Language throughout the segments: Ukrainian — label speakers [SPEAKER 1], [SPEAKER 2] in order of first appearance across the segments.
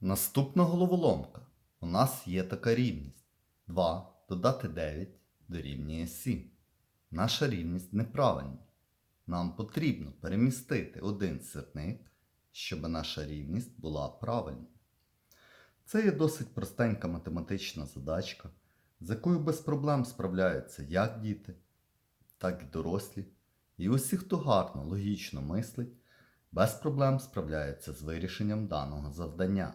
[SPEAKER 1] Наступна головоломка. У нас є така рівність. 2 додати 9 дорівнює 7. Наша рівність неправильна. Нам потрібно перемістити один сірник, щоб наша рівність була правильною. Це є досить простенька математична задачка, з якою без проблем справляються як діти, так і дорослі. І усі, хто гарно, логічно мислить, без проблем справляються з вирішенням даного завдання.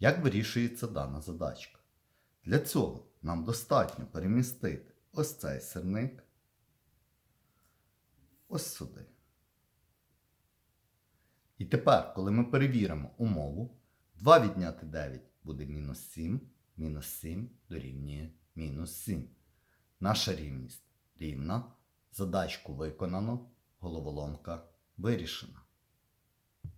[SPEAKER 1] Як вирішується дана задачка? Для цього нам достатньо перемістити ось цей сирник ось сюди. І тепер, коли ми перевіримо умову, 2 відняти 9 буде мінус 7, мінус 7 дорівнює мінус 7. Наша рівність рівна. Задачку виконано, головоломка вирішена.